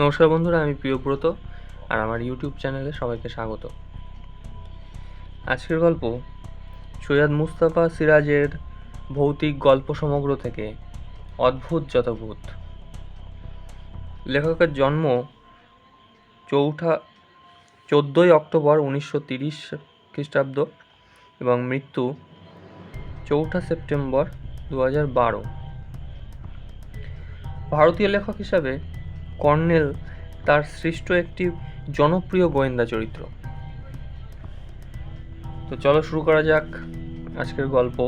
নমস্কার বন্ধুরা, আমি প্রিয়ব্রত আর আমার ইউটিউব চ্যানেলে সবাইকে স্বাগত। আজকের গল্প সৈয়দ মুস্তাফা সিরাজের ভৌতিক গল্প সমগ্র থেকে অদ্ভুত যত ভূত লেখকের জন্ম চৌঠা, চোদ্দোই অক্টোবর উনিশশো তিরিশ খ্রিস্টাব্দ এবং মৃত্যু চৌঠা সেপ্টেম্বর দু হাজার বারো। ভারতীয় লেখক হিসাবে কর্নেল তার সৃষ্ট একটি জনপ্রিয় গোয়েন্দা চরিত্র। তো চলো শুরু করা যাক আজকের গল্প।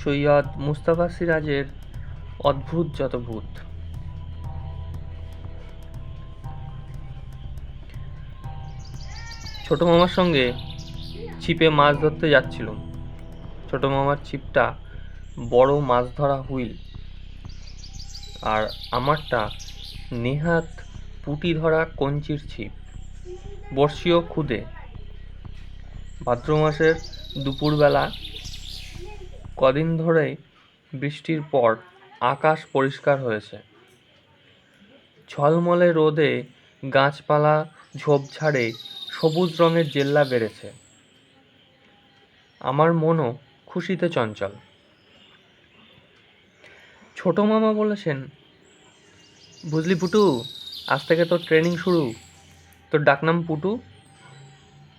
সৈয়দ মুস্তাফা সিরাজের অদ্ভুত যত ভূত। ছোট মামার সঙ্গে ছিপে মাছ ধরতে যাচ্ছিলাম। ছোট মামার ছিপটা বড় মাছ ধরা হুইল। আর আমারটা নেহাত পুঁটি ধরা কঞ্চির ছিপ। বর্ষীয় খুদে। ভাদ্র মাসের দুপুরবেলা কদিন ধরে বৃষ্টির পর আকাশ পরিষ্কার হয়েছে। ঝলমলে রোদে গাছপালা ঝোপঝাড়ে সবুজ রঙের জেল্লা বেড়েছে। আমার মনও খুশিতে চঞ্চল। ছোট মামা বলেছেন, বুঝলি পুটু, আজ থেকে তোর ট্রেনিং শুরু। তোর ডাকনাম পুটু।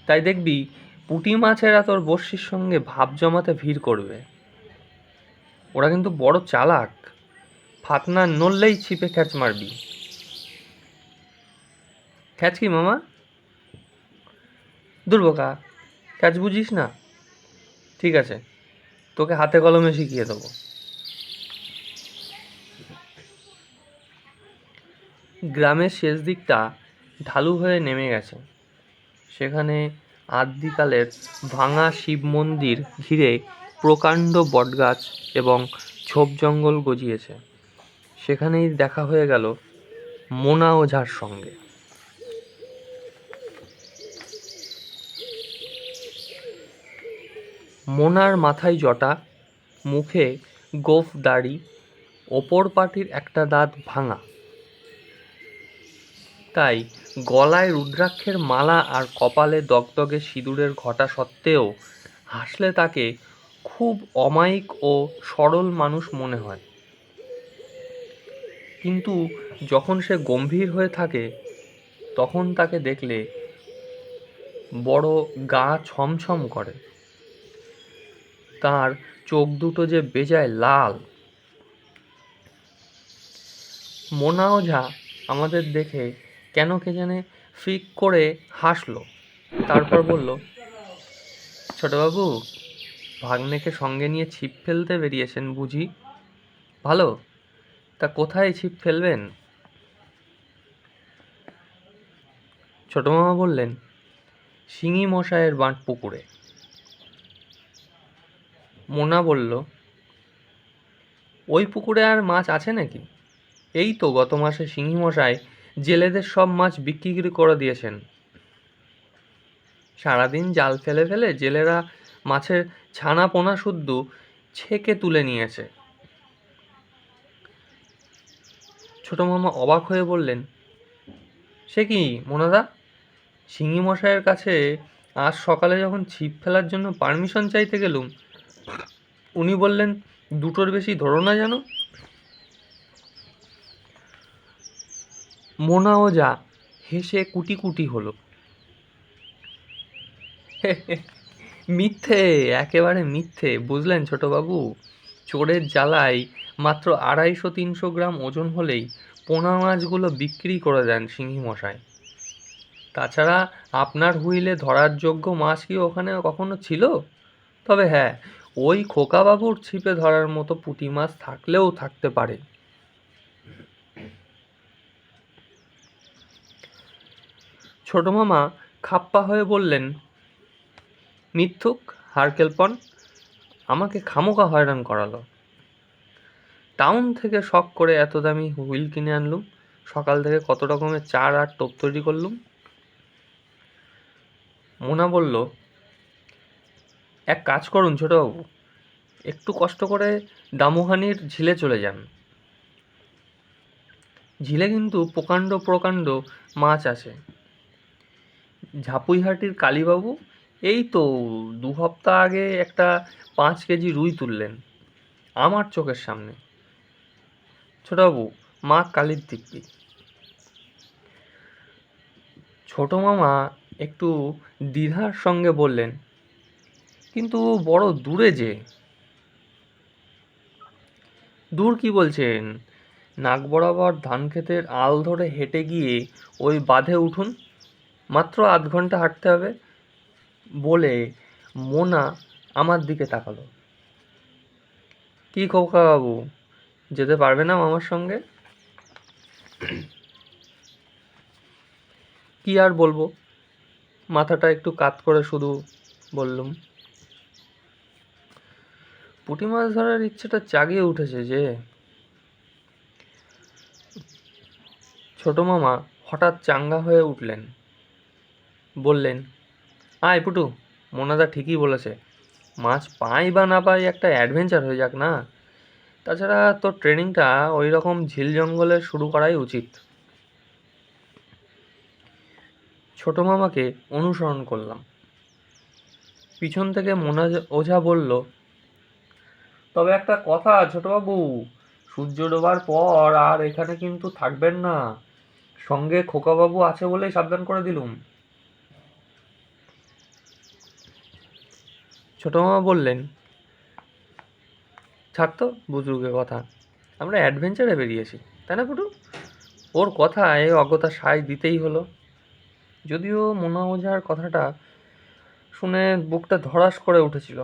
তাই দেখবি, পুঁটি মাছেরা তোর বর্ষির সঙ্গে ভাব জমাতে ভিড় করবে। ওরা কিন্তু বড় চালাক। ফাতনা নড়লেই ছিপে খ্যাচ মারবি। খ্যাচ কি মামা? দুর্বোকা খ্যাচ বুঝিস না। ঠিক আছে, তোকে হাতে কলমে শিখিয়ে দেবো। গ্রামের শেষ দিকটা ঢালু হয়ে নেমে গেছে। সেখানে আদ্যিকালের ভাঙা শিব মন্দির ঘিরে প্রকাণ্ড বটগাছ এবং ঝোপ জঙ্গল গজিয়েছে। সেখানেই দেখা হয়ে গেল মোনা ওঝার সঙ্গে। মোনার মাথায় জটা, মুখে গোফ দাড়ি, ওপর পাটির একটা দাঁত ভাঙা। তাই গলায় রুদ্রাক্ষের মালা আর কপালে দগদগে সিঁদুরের ঘটা সত্ত্বেও হাসলে তাকে খুব অমায়িক ও সরল মানুষ মনে হয়। কিন্তু যখন সে গম্ভীর হয়ে থাকে, তখন তাকে দেখলে বড় গা ছমছম করে। তার চোখ দুটো যে বেজায় লাল। মোনা ওঝা আমাদের দেখে কেন কে জানে ফিক করে হাসলো। তারপর বলল, ছোটবাবু, ভাগ্নেকে সঙ্গে নিয়ে ছিপ ফেলতে বেরিয়েছেন বুঝি? ভালো, তা কোথায় ছিপ ফেলবেন? ছোট মামা বললেন, শিঙি মশায়ের বাঁট পুকুরে। মোনা বলল, ওই পুকুরে আর মাছ আছে নাকি? এই তো গত মাসে শিঙি মশাই জেলেদের সব মাছ বিক্রি করে দিয়েছেন। সারাদিন জাল ফেলে ফেলে জেলেরা মাছের ছানা পোনা শুদ্ধ ছেঁকে তুলে নিয়েছে। ছোট মামা অবাক হয়ে বললেন, সে কি মোনাদা? শিঙি মশাইয়ের কাছে আজ সকালে যখন ছিপ ফেলার জন্য পারমিশন চাইতে গেলুম, উনি বললেন, দুটোর বেশি ধরো না জানো মোনা ওঝা হেসে কুটি কুটি হলো। মিথ্যে, একেবারে মিথ্যে, বুঝলেন ছোটবাবু? চোরের জ্বালায় মাত্র আড়াইশো তিনশো গ্রাম ওজন হলেই পোনা মাছগুলো বিক্রি করে দেন সিংহি মশাই তাছাড়া আপনার হুইলে ধরার যোগ্য মাছ কি ওখানে কখনো ছিল? তবে হ্যাঁ ওই খোকাবাবুর ছিপে ধরার মতো পুঁটি মাছ থাকলেও থাকতে পারে। ছোট মামা খাপ্পা হয়ে বললেন, মিথ্যুক, হারকেলপন, আমাকে খামোকা হয়রান করালো। টাউন থেকে শখ করে এত দামি হুইল কিনে আনলুম, সকাল থেকে কত রকমের চার আর টোপ তৈরি করলুম। মোনা বলল, এক কাজ করুন ছোটবাবু, একটু কষ্ট করে দামোহানির ঝিলে চলে যান। ঝিলে কিন্তু প্রকাণ্ড প্রকাণ্ড মাছ আছে। ঝাপুইহাটির কালীবাবু, এই তো দু সপ্তাহ আগে একটা পাঁচ কেজি রুই তুললেন আমার চোখের সামনে। ছোটবাবু, মা কালীর দিব্যি। ছোট মামা একটু দ্বিধার সঙ্গে বললেন, কিন্তু বড় দূরে যে? দূর কি বলছেন? নাক বরাবর ধান ক্ষেতের আল ধরে হেঁটে গিয়ে ওই বাঁধে উঠুন। মাত্র আধ ঘণ্টা হাঁটতে হবে বলে মোনা আমার দিকে তাকালো। কি খোকা বাবু যেতে পারবে না মামার সঙ্গে? কি আর বলব, মাথাটা একটু কাত করে শুধু বললুম। পুঁটি মাছ ধরার ইচ্ছেটা জাগিয়ে উঠেছে যে, ছোট মামা হঠাৎ চাঙ্গা হয়ে উঠলেন। বললেন, আয় পুটু, মোনাদা ঠিকই বলেছে। মাছ পাই বা না পাই একটা অ্যাডভেঞ্চার হয়ে যাক না। তাছাড়া তোর ট্রেনিংটা ওই রকম ঝিল জঙ্গলে শুরু করাই উচিত ছোট মামাকে অনুসরণ করলাম। পিছন থেকে মোনা ওঝা বলল, তবে একটা কথা ছোটবাবু, সূর্য ডোবার পর আর এখানে কিন্তু থাকবেন না। সঙ্গে খোকাবাবু আছে বলেই সাবধান করে দিলুম। ছোট মামা বললেন, ছাড় তো বুজুর্গের কথা, আমরা অ্যাডভেঞ্চারে বেরিয়েছি, তাই না পুটু? ওর কথায় অজ্ঞতা সায় দিতেই হলো। যদিও মোনা ওঝার কথাটা শুনে বুকটা ধরাস করে উঠেছিল।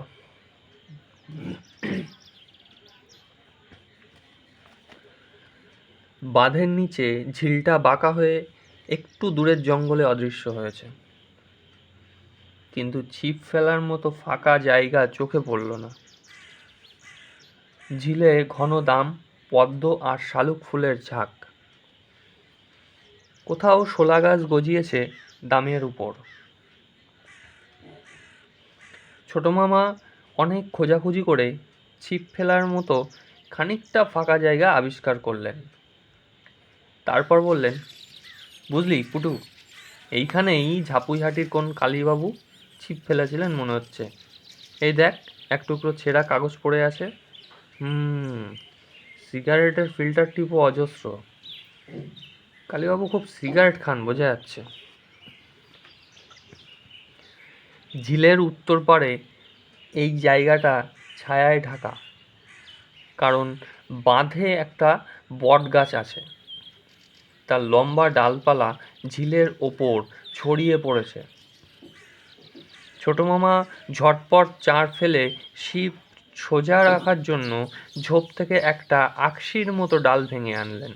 বাঁধের নিচে ঝিলটা বাঁকা হয়ে একটু দূরের জঙ্গলে অদৃশ্য হয়েছে। কিন্তু ছিপ ফেলার মতো ফাঁকা জায়গা চোখে পড়ল না। ঝিলে ঘন দাম, পদ্ম আর শালুক ফুলের ঝাঁক। কোথাও শোলা গাছ গজিয়েছে দামের উপর। ছোট মামা অনেক খোঁজাখুঁজি করে ছিপ ফেলার মতো খানিকটা ফাঁকা জায়গা আবিষ্কার করলেন। তারপর বললেন, বুঝলি, পুটু, এইখানেই ঝাপুইহাটির কোন কালীবাবু? ছিপ ফেলেছিলেন, মনে হচ্ছে। এই দেখ, এক টুকরো ছেঁড়া কাগজ পড়ে আছে। হুম, সিগারেটের ফিল্টার টিপও অজস্র। কালীবাবু খুব সিগারেট খান, বোঝা যাচ্ছে। ঝিলের উত্তর পাড়ে এই জায়গাটা ছায়ায় ঢাকা। কারণ বাঁধে একটা বট গাছ আছে। তার লম্বা ডালপালা ঝিলের ওপর ছড়িয়ে পড়েছে। ছোট মামা ঝটপট চার ফেলে শিব সোজা রাখার জন্য ঝোপ থেকে একটা আকশির মতো ডাল ভেঙে আনলেন।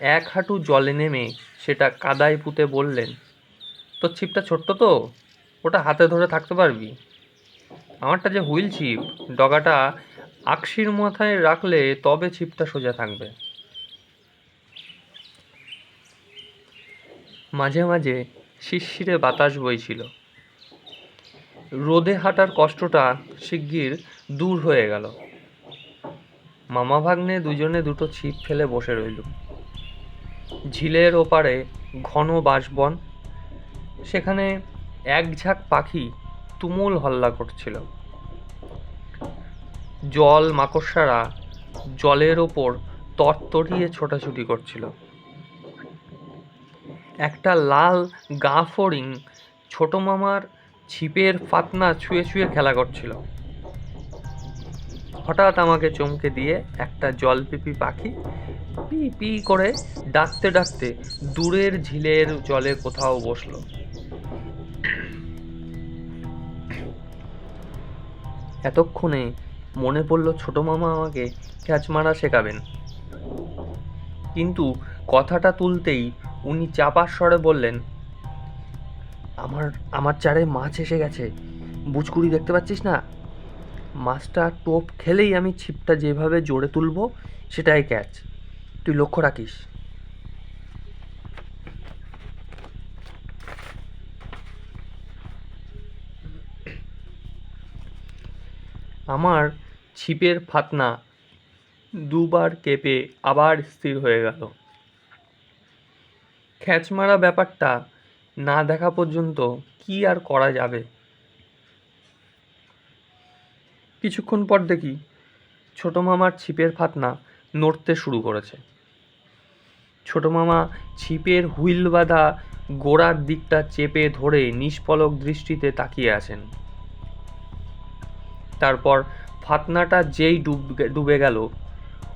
এক হাঁটু জলে নেমে সেটা কাদায় পুঁতে বললেন, তোর ছিপটা ছোট্ট তো? ওটা হাতে ধরে থাকতে পারবি? আমারটা যে হুইল ছিপ, ডগাটা আকশির মাথায় রাখলে তবে ছিপটা সোজা থাকবে। মাঝে মাঝে শিরশিরে বাতাস বইছিল। রোদে হাঁটার কষ্টটা শিগগির দূর হয়ে গেল। মামা ভাগ্নে দুজনে দুটো ছিপ ফেলে বসে রইল। ঝিলের ওপারে ঘন বাঁশবন সেখানে এক ঝাঁক পাখি তুমুল হল্লা করছিল। জল মাকড়সারা জলের ওপর তরতরিয়ে ছোটাছুটি করছিল। একটা লাল গা ফড়িং ছোট মামার ছিপের ফাতনা ছুঁয়ে ছুঁয়ে খেলা করছিল। হঠাৎ আমাকে চমকে দিয়ে একটা জলপিপি পাখি পি পি করে ডাকতে ডাকতে দূরের ঝিলের জলে কোথাও বসল। এতক্ষণে মনে পড়ল ছোট মামা আমাকে ক্যাচ মারা শেখাবেন। কিন্তু কথাটা তুলতেই উনি চাপার স্বরে বললেন, আমার আমার চারে মাছ এসে গেছে। বুচকুড়ি দেখতে পাচ্ছিস না? মাছটা টোপ খেলেই আমি ছিপটা যেভাবে জোরে তুলবো, সেটাই ক্যাচ তুই লক্ষ্য রাখিস। আমার ছিপের ফাতনা দুবার কেঁপে আবার স্থির হয়ে গেল। খ্যাচমারা ব্যাপারটা না দেখা পর্যন্ত কি আর করা যাবে? কিছুক্ষণ পর দেখি ছোট মামার ছিপের ফাতনা নড়তে শুরু করেছে। ছোট মামা ছিপের হুইল বাঁধা গোড়ার দিকটা চেপে ধরে নিষ্পলক দৃষ্টিতে তাকিয়ে আছেন। তারপর ফাতনাটা যেই ডুব, ডুবে গেল,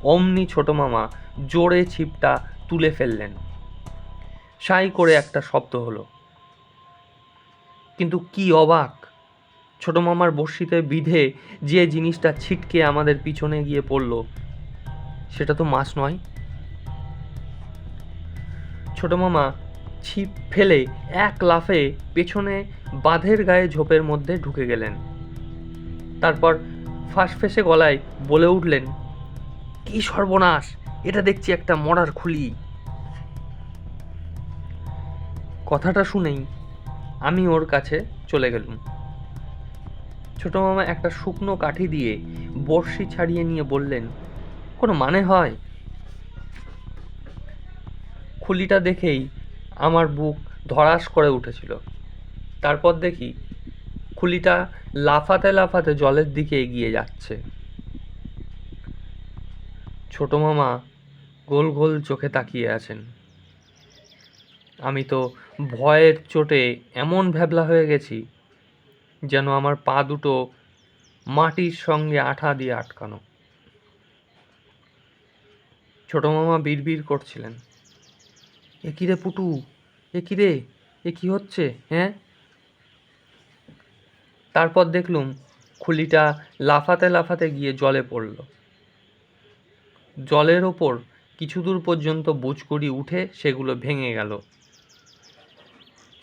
অমনি ছোট মামা জোরে ছিপটা তুলে ফেললেন। সাই করে একটা শব্দ হলো। কিন্তু কি অবাক, ছোট মামার বড়শিতে বিধে যে জিনিসটা ছিটকে আমাদের পিছনে গিয়ে পড়ল, সেটা তো মাছ নয়। ছোট মামা ছিপ ফেলে এক লাফে পেছনে বাঁধের গায়ে ঝোপের মধ্যে ঢুকে গেলেন। তারপর ফাঁসফেসে গলায় বলে উঠলেন, কি সর্বনাশ, এটা দেখছি একটা মরার খুলি। কথাটা শুনেই আমি ওর কাছে চলে গেলুম। ছোট মামা একটা শুকনো কাঠি দিয়ে বড়শি ছাড়িয়ে নিয়ে বললেন, কোনো মানে হয়? খুলিটা দেখেই আমার বুক ধরাস করে উঠেছিল। তারপর দেখি খুলিটা লাফাতে লাফাতে জলের দিকে এগিয়ে যাচ্ছে। ছোট মামা গোল গোল চোখে তাকিয়ে আছেন। আমি তো ভয়ের চোটে এমন ভ্যাবলা হয়ে গেছি যেন আমার পা দুটো মাটির সঙ্গে আঠা দিয়ে আটকানো। ছোট মামা বিড়বিড় করছিলেন। এ কিরে পুটু? এ কিরে এ কি হচ্ছে? হ্যাঁ? তারপর দেখলুম খুলিটা লাফাতে লাফাতে গিয়ে জলে পড়ল। জলের ওপর কিছু দূর পর্যন্ত বুচকুড়ি উঠে সেগুলো ভেঙে গেল।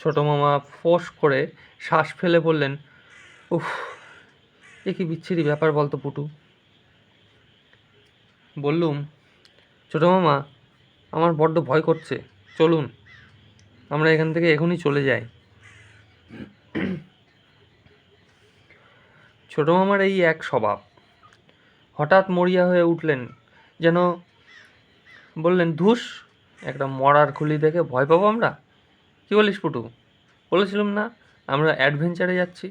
ছোট মামা ফোঁস করে শ্বাস ফেলে বললেন, উফ, এ কি বিচ্ছিরি ব্যাপার বলতো পুটু। বললুম, ছোট মামা, আমার বড্ড ভয় করছে, চলুন, আমরা এখান থেকে এখনই চলে যাই। ছোট মামার এই এক স্বভাব। হঠাৎ মরিয়া হয়ে উঠলেন, যেন বললেন, ধুস, একটা মরার খুলি দেখে ভয় পাবো আমরা? কি বলিস পুটু বলেছিলাম না, আমরা অ্যাডভেঞ্চারে যাচ্ছি।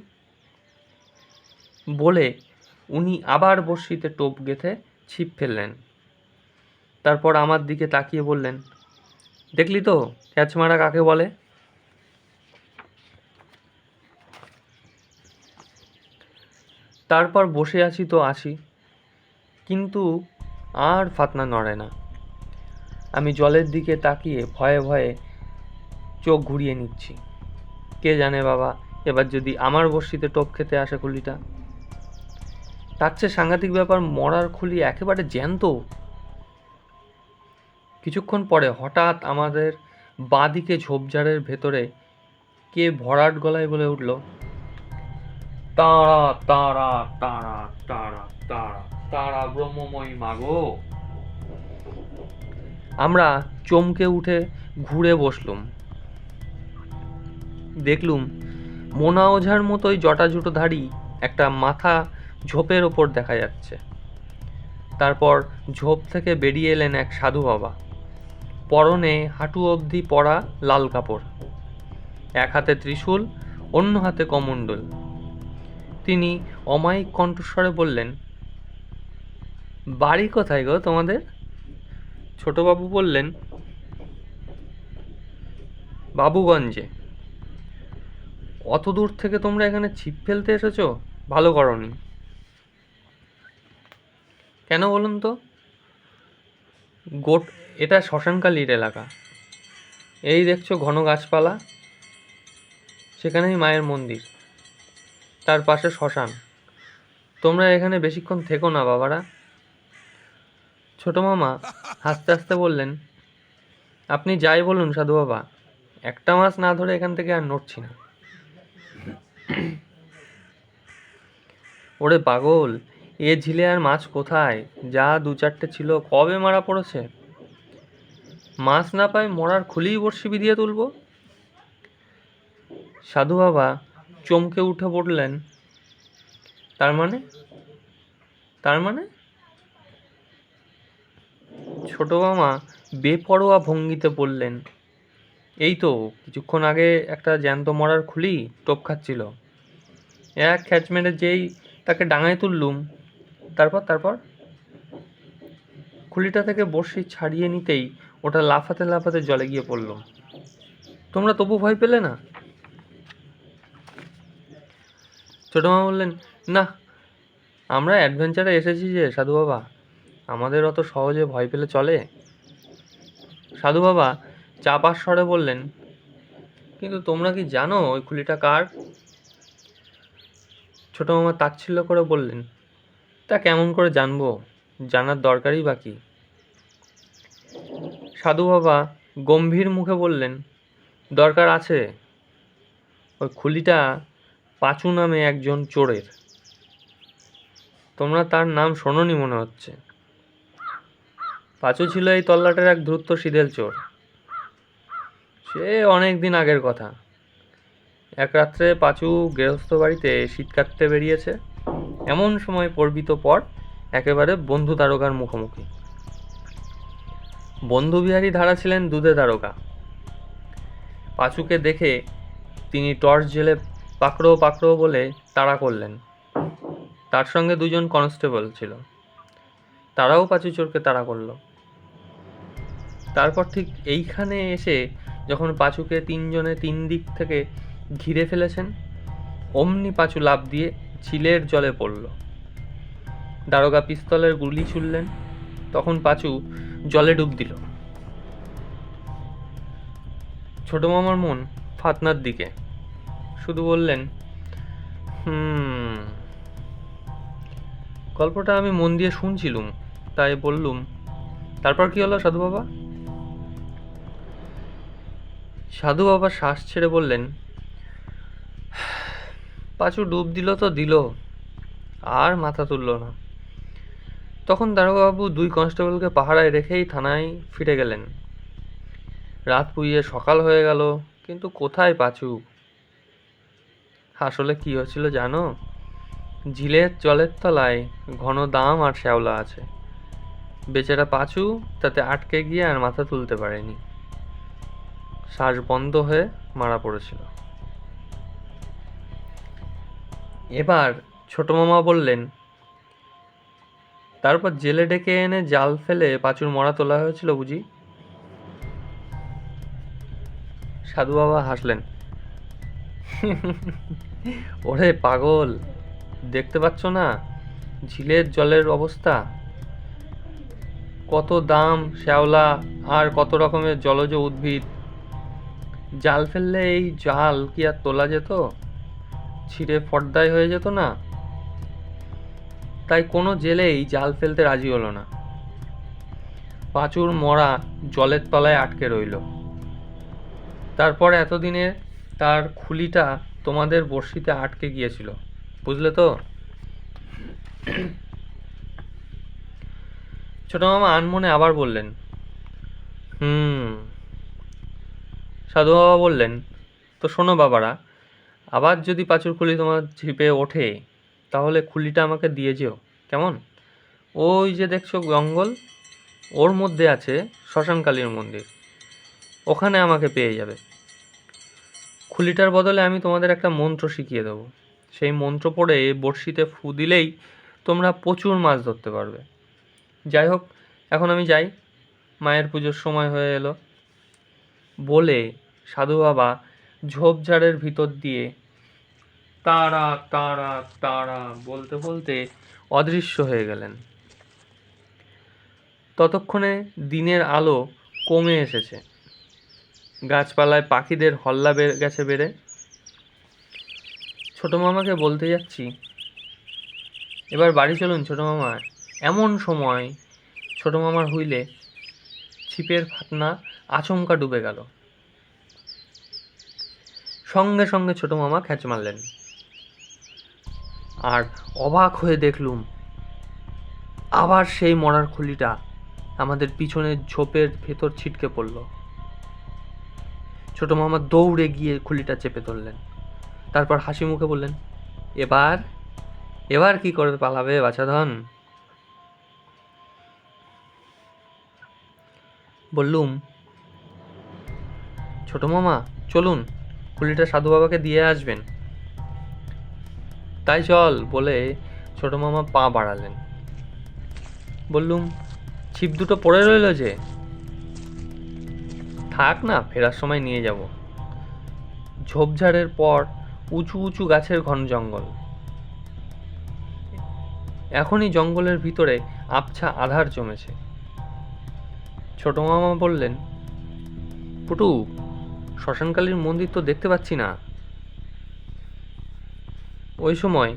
বলে উনি আবার বড়শিতে টোপ গেঁথে ছিপ ফেললেন। তারপর আমার দিকে তাকিয়ে বললেন, দেখলি তো ক্যাচ মারা কাকে বলে? তারপর বসে আছি তো আছি, কিন্তু আর ফাতনা নড়ে না। আমি জলের দিকে তাকিয়ে ভয়ে ভয়ে চোখ ঘুরিয়ে নিচ্ছি। কে জানে বাবা, এবার যদি আমার বড়শিতে টোপ খেতে আসে খুলিটা? তার চেয়ে সাংঘাতিক ব্যাপার মরার খুলি একেবারে জ্যান্ত। কিছুক্ষণ পরে হঠাৎ আমাদের বাঁদিকে ঝোপঝাড়ের ভেতরে কে ভরাট গলায় বলে উঠল, তারা তারা তারা তারা তারা তারা ব্রহ্মময়ী মাগো। আমরা চমকে উঠে ঘুরে বসলুম। দেখলুম মোনা ওঝার মতোই জটাজুটোধারী একটা মাথা ঝোপের ওপর দেখা যাচ্ছে। তারপর ঝোপ থেকে বেরিয়ে এলেন এক সাধু বাবা। পরনে হাঁটু অবধি পরা লাল কাপড়, এক হাতে ত্রিশূল, অন্য হাতে কমণ্ডল। তিনি অমায়িক কণ্ঠস্বরে বললেন, বাড়ি কোথায় গো তোমাদের? ছোটবাবু বললেন, বাবুগঞ্জে। অত দূর থেকে তোমরা এখানে ছিপ ফেলতে এসেছ? ভালো করনি। কেন বলুন তো? গোট এটা শ্মশানকালীর এলাকা। এই দেখছ ঘন গাছপালা। সেখানেই মায়ের মন্দির। তার পাশে শ্মশান। তোমরা এখানে বেশিক্ষণ থেকো না, বাবারা। ছোট মামা হাসতে হাসতে বললেন, আপনি যাই বলুন, সাধু বাবা। একটা মাছ না ধরে এখান থেকে আর নড়ছি না। ওরে পাগল, এ ঝিলে আর মাছ কোথায়? যা দু চারটে ছিল, কবে মারা পড়েছে? মাছ না পাই মরার খুলেই বড়শি বিধিয়ে তুলবো? সাধু বাবা চমকে উঠে পড়লেন তার মানে? তার মানে? ছোট মামা বেপরোয়া ভঙ্গিতে বললেন এই তো কিছুক্ষণ আগে একটা জ্যান্ত মরার খুলি টোপ খাচ্ছিল। এক খ্যাচ মেরে যেই তাকে ডাঙায় তুললুম। তারপর তারপর? খুলিটা থেকে বড়শি ছাড়িয়ে নিতেই ওটা লাফাতে লাফাতে জলে গিয়ে পড়ল তোমরা তবু ভয় পেলে না? ছোটো মামা বললেন, না, আমরা অ্যাডভেঞ্চারে এসেছি যে, সাধু বাবা। আমাদের অত সহজে ভয় পেলে চলে? সাধু বাবা চাপার স্বরে বললেন, কিন্তু তোমরা কি জানো ওই খুলিটা কার? ছোটো মামা তাচ্ছিল্য করে বললেন, তা কেমন করে জানব? জানার দরকারই বাকি সাধু বাবা গম্ভীর মুখে বললেন, দরকার আছে। ওই খুলিটা পাঁচু নামে একজন চোরের। তোমরা তার নাম শোনোনি মনে হচ্ছে। পাঁচু ছিল এই তল্লাটের এক দ্রুত সিদেল চোর। সে অনেক দিন আগের কথা। এক রাত্রে পাঁচু গৃহস্থ বাড়িতে শীত কাটতে বেরিয়েছে। এমন সময় পর্বিত পর একেবারে বন্ধু তারকার মুখোমুখি। বন্ধু বিহারী ধারা ছিলেন দুধে তারকা। পাঁচুকে দেখে তিনি টর্চ জেলে পাকড়ো পাকড়ো বলে তাড়া করলেন। তার সঙ্গে দুজন কনস্টেবল ছিল। তারাও পাঁচু চোরকে তাড়া করল। তারপর ঠিক এইখানে এসে যখন পাঁচুকে তিনজনে তিন দিক থেকে ঘিরে ফেলেছেন, অমনি পাঁচু লাফ দিয়ে ঝিলের জলে পড়ল। দারোগা পিস্তলের গুলি ছুড়লেন, তখন পাঁচু জলে ডুব দিল। ছোট মামার মন ফাতনার দিকে। শুধু বললেন, হুম, গল্পটা আমি মন দিয়ে শুনছিলুম, তাই বললুম, তারপর কি হলো সাধু বাবা? সাধু বাবা শ্বাস ছেড়ে বললেন, পাঁচু ডুব দিল তো দিল, আর মাথা তুলল না। তখন দারোগাবাবু দুই কনস্টেবলকে পাহারায় রেখেই থানায় ফিরে গেলেন। রাত পুইয়ে সকাল হয়ে গেল, কিন্তু কোথায় পাঁচু? আসলে কি হয়েছিল জানো? ঝিলের জলের তলায় ঘন দাম আর শ্যাওলা আছে। বেচারা পাঁচু তাতে আটকে গিয়ে আর মাথা তুলতে পারেনি। শ্বাস বন্ধ হয়ে মারা পড়েছিল। এবার ছোট মামা বললেন তারপর জেলে ডেকে এনে জাল ফেলে পাঁচুর মরা তোলা হয়েছিল বুঝি? সাধু বাবা হাসলেন ওরে পাগল, দেখতে পাচ্ছ না? ঝিলের জলের অবস্থা। কত দাম, শ্যাওলা, আর কত রকমের জলজ উদ্ভিদ জাল ফেললে এই জাল কি আর তোলা যেত? ছিঁড়ে ফর্দায় হয়ে যেত না? তাই কোনো জেলেই জাল ফেলতে রাজি হলো না। পাঁচুর মরা জলের তলায় আটকে রইল। তারপর এতদিনে তার খুলিটা তোমাদের বড়শিতে আটকে গিয়েছিল, বুঝলে তো? ছোট মামা আনমনে আবার বললেন, হুম সাধু বাবা বললেন, তো শোনো বাবারা, আবার যদি পাঁচুর খুলি তোমার ঝিপে ওঠে, তাহলে খুলিটা আমাকে দিয়ে যেও। কেমন? ওই যে দেখছ জঙ্গল, ওর মধ্যে আছে শ্মশানকালীর মন্দির। ওখানে আমাকে পেয়ে যাবে। খুলিটার বদলে আমি তোমাদের একটা মন্ত্র শিখিয়ে দেবো। সেই মন্ত্র পড়ে বড়শিতে ফু দিলেই তোমরা প্রচুর মাছ ধরতে পারবে। যাই হোক, এখন আমি যাই। মায়ের পুজোর সময় হয়ে এলো। বলে সাধু বাবা ঝোপঝাড়ের ভিতর দিয়ে তারা তারা তারা বলতে বলতে অদৃশ্য হয়ে গেলেন। ততক্ষণে দিনের আলো কমে এসেছে। গাছপালায় পাখিদের হল্লা বেড়ে গেছে বেড়ে। ছোটো মামাকে বলতে যাচ্ছি, এবার বাড়ি চলুন ছোটো মামা। এমন সময় ছোটো মামার হুইলে ছিপের ফাতনা আচমকা ডুবে গেল। সঙ্গে সঙ্গে ছোট মামা খ্যাচ মারলেন। আর অবাক হয়ে দেখলুম, আবার সেই মরার খুলিটা আমাদের পিছনের ঝোপের ভেতর ছিটকে পড়ল। ছোট মামা দৌড়ে গিয়ে খুলিটা চেপে ধরলেন। তারপর হাসি মুখে বললেন, এবার এবার কি করে পালাবে বাছাধন বললুম, ছোট মামা, চলুন কুলিটা সাধু বাবাকে দিয়ে আসবেন? তাই চল বলে ছোট মামা পা বাড়ালেন। বললুম, ছিপ দুটো পড়ে রইল যে। থাক না, ফেরার সময় নিয়ে যাব। ঝোপঝাড়ের পর উঁচু উঁচু গাছের ঘন জঙ্গল। এখনই জঙ্গলের ভিতরে আবছা আধার জমেছে। ছোট মামা বললেন, পুটু শ্মশানকালীর মন্দির তো দেখতে পাচ্ছি না। ওই সময়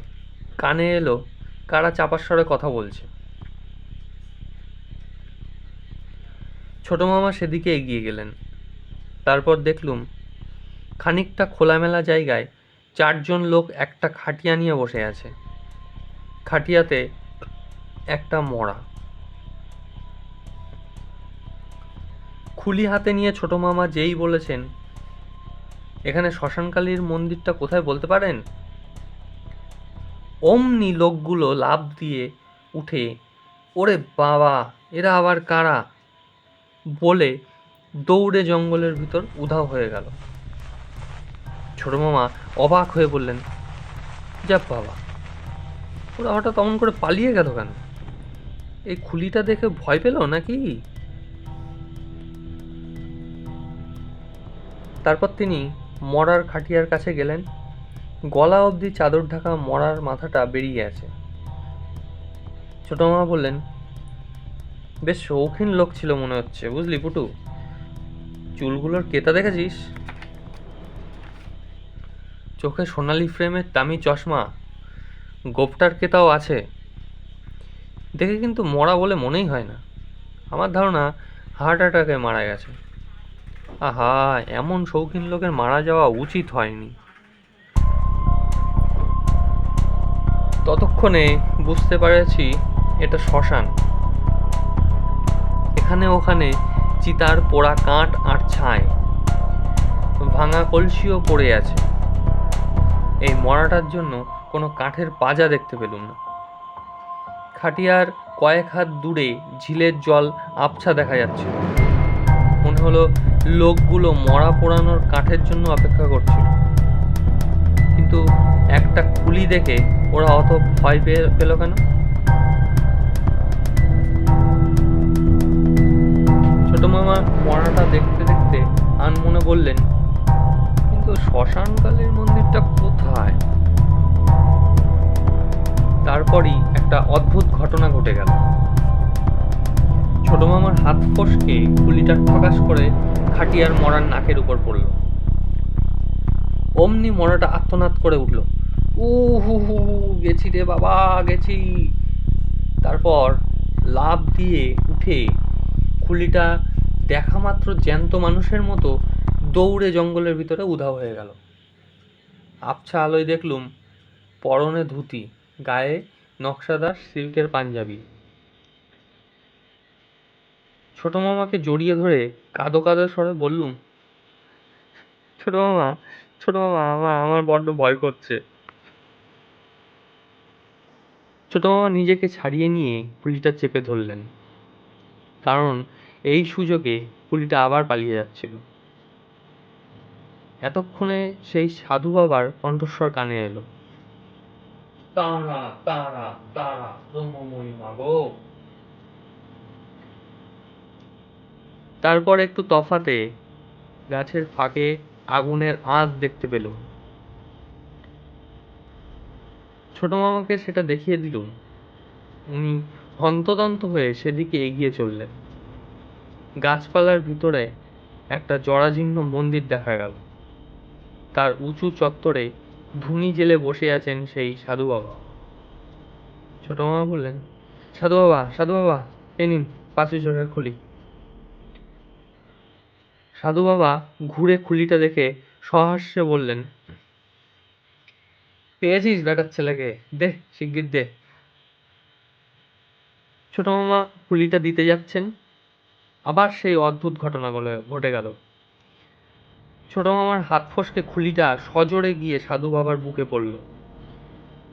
কানে এলো, কারা চাপার স্বরে কথা বলছে। ছোট মামা সেদিকে এগিয়ে গেলেন। তারপর দেখলুম, খানিকটা খোলামেলা জায়গায় চারজন লোক একটা খাটিয়া নিয়ে বসে আছে। খাটিয়াতে একটা মরা। খুলি হাতে নিয়ে ছোট মামা যেই বলেছেন এখানে শ্মশানকালীর মন্দিরটা কোথায় বলতে পারেন? অমনি লোকগুলো লাভ দিয়ে উঠে, ওরে বাবা, এরা আবার কারা? বলে দৌড়ে জঙ্গলের ভিতর উধাও হয়ে গেল। ছোট মামা অবাক হয়ে বললেন যা বাবা, ওরা হঠাৎ অমন করে পালিয়ে গেল কেন? এই খুলিটা দেখে ভয় পেল নাকি? তারপর তিনি মরার খাটিয়ার কাছে গেলেন। গলা অবধি চাদর ঢাকা মরার মাথাটা বেরিয়ে আছে। ছোট মামা বললেন, বেশ শৌখিন লোক ছিল মনে হচ্ছে, বুঝলি পুটু? চুলগুলোর কেতা দেখেছিস? চোখে সোনালি ফ্রেমের দামি চশমা, গোপটার কেতাও আছে। দেখে কিন্তু মরা বলে মনেই হয় না। আমার ধারণা হার্ট অ্যাটাকে মারা গেছে। আহা, এমন শৌখিন লোকের মারা যাওয়া উচিত হয়নি। ততক্ষণে বুঝতে পেরেছি এটা শ্মশান। এখানে ওখানে চিতার পোড়া কাঠ আর ছাই। ভাঙা কলসিও পড়ে আছে। এই মরাটার জন্য কোনো কাঠের পাজা দেখতে পেলুম না। খাটিয়ার কয়েক হাত দূরে ঝিলের জল আবছা দেখা যাচ্ছিল মনে হলো লোকগুলো মরা পোড়ানোর কাঠের জন্য অপেক্ষা করছিল। কিন্তু একটা কুলি দেখে ওরা অত ভয় পেয়ে পেল কেন? ছোট মামা মরাটা দেখতে দেখতে আনমনে বললেন, কিন্তু শ্মশানকালীর মন্দিরটা কোথায়? তারপরই একটা অদ্ভুত ঘটনা ঘটে গেল। ছোট মামার হাত ফসকে গুলিটা ঠকাস করে খাটিয়ার মরার নাকের উপর পড়ল। অমনি মরাটা আত্মনাদ করে উঠল। উ হু হু, গেছি রে বাবা গেছি। তারপর লাভ দিয়ে উঠে খুলিটা দেখা মাত্র জ্যান্ত মানুষের মতো দৌড়ে জঙ্গলের ভিতরে উধাও হয়ে গেল। আবছা আলোয় দেখলুম পরনে ধুতি গায়ে নকশাদার সিল্কের পাঞ্জাবি। ছোট মামাকে জড়িয়ে ধরে কাঁদো কাঁদো স্বরে বললুম ছোট মামা ছোট মামা আমার আমার বড্ড ভয় করছে। ছোট মামা নিজেকে ছাড়িয়ে নিয়ে পুলিটা চেপে ধরলেন কারণ এই সুযোগে পুলিটা আবার পালিয়ে যাচ্ছিল। এতক্ষণে সেই সাধু বাবার কণ্ঠস্বর কানে এলো। তারা তারা তারা ব্রহ্মময়ী মাগো তারপর একটু তফাতে গাছের ফাঁকে আগুনের আঁচ দেখতে পেল ছোট মামাকে সেটা দেখিয়ে দিলুম। উনি হন্তদন্ত হয়ে সেদিকে এগিয়ে চললেন। গাছপালার ভিতরে একটা জরাজীর্ণ মন্দির দেখা গেল। তার উঁচু চত্বরে ধুনি জেলে বসে আছেন সেই সাধু বাবা। ছোট মামা বললেন, সাধু বাবা সাধু বাবা, এ নিন পাঁচি চোখের খুলি। সাধু বাবা ঘুরে খুলিটা দেখে সহাস্যে বললেন, পেয়েছিস বেটার ছেলেকে? দে, শিগগির দে। ছোট মামা খুলিটা দিতে যাচ্ছেন। আবার সেই অদ্ভুত ঘটনাগুলো ঘটে গেল। ছোট মামার হাত ফসকে খুলিটা সজোরে গিয়ে সাধু বাবার বুকে পড়ল।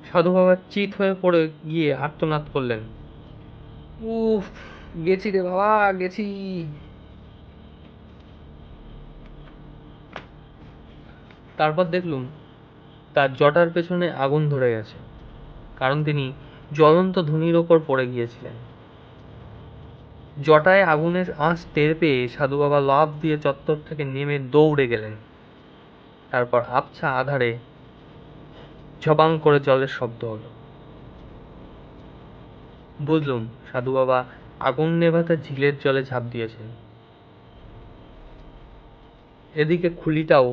সাধু বাবা চিত হয়ে পড়ে গিয়ে আর্তনাদ করলেন, উফ, গেছি রে বাবা, গেছি। তারপর দেখলুম তার জটার পেছনে আগুন ধরে গেছে, কারণ তিনি জ্বলন্ত ধুনির ওপর পড়ে গিয়েছিলেন। জটায় আগুনের আঁচ টের পেয়ে সাধু বাবা লাফ দিয়ে চত্বর থেকে নেমে দৌড়ে গেলেন। তারপর আবছা আধারে ঝপাং করে জলের শব্দ হলো। বুঝলুম সাধু বাবা আগুন নেভাতে ঝিলের জলে ঝাঁপ দিয়েছেন। এদিকে খুলিটাও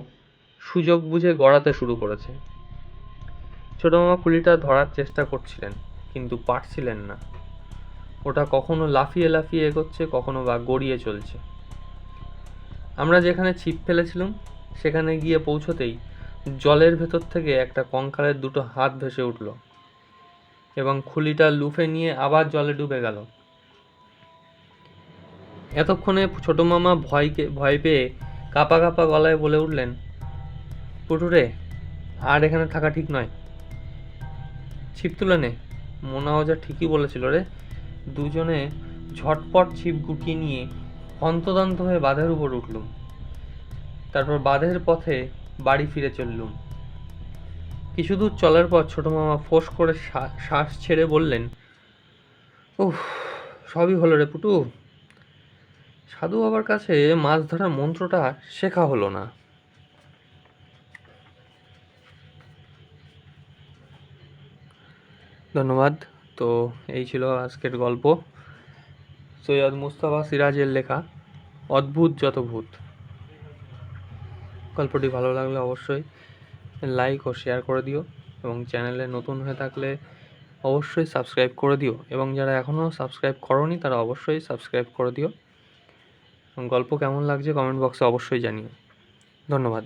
সুযোগ বুঝে গড়াতে শুরু করেছে। ছোট মামা খুলিটা ধরার চেষ্টা করছিলেন, কিন্তু পারছিলেন না। ওটা কখনো লাফিয়ে লাফিয়ে এগোচ্ছে, কখনো বা গড়িয়ে চলছে। আমরা যেখানে ছিপ ফেলেছিলাম, সেখানে গিয়ে পৌঁছতেই জলের ভেতর থেকে একটা কঙ্কালের দুটো হাত ভেসে উঠল এবং খুলিটা লুফে নিয়ে আবার জলে ডুবে গেল। এতক্ষণে ছোট মামা ভয়কে, ভয় পেয়ে কাপা কাপা গলায় বলে উঠলেন পুটুরে আর এখানে থাকা ঠিক নয়। ছিপ তুলে নে। মোনা ওজা ঠিকই বলেছিল রে। দুজনে ঝটপট ছিপ গুটিয়ে নিয়ে হন্তদন্ত হয়ে বাঁধের উপর উঠলুম। তারপর বাঁধের পথে বাড়ি ফিরে চললুম। কিছু দূর চলার পর ছোট মামা ফোঁস করে শ্বা- শ্বাস ছেড়ে বললেন, উফ, সবই হলো রে পুটু। সাধু বাবার কাছে মাছ ধরার মন্ত্রটা শেখা হলো না। ধন্যবাদ। তো এই ছিল আজকের গল্প। সৈয়দ মুস্তাফা সিরাজের লেখা, অদ্ভুত যত ভূত। গল্পটি ভালো লাগলে অবশ্যই লাইক ও শেয়ার করে দিও এবং চ্যানেলে নতুন হয়ে থাকলে অবশ্যই সাবস্ক্রাইব করে দিও এবং যারা এখনও সাবস্ক্রাইব করনি তারা অবশ্যই সাবস্ক্রাইব করে দিও। গল্প কেমন লাগছে কমেন্ট বক্সে অবশ্যই জানিও। ধন্যবাদ।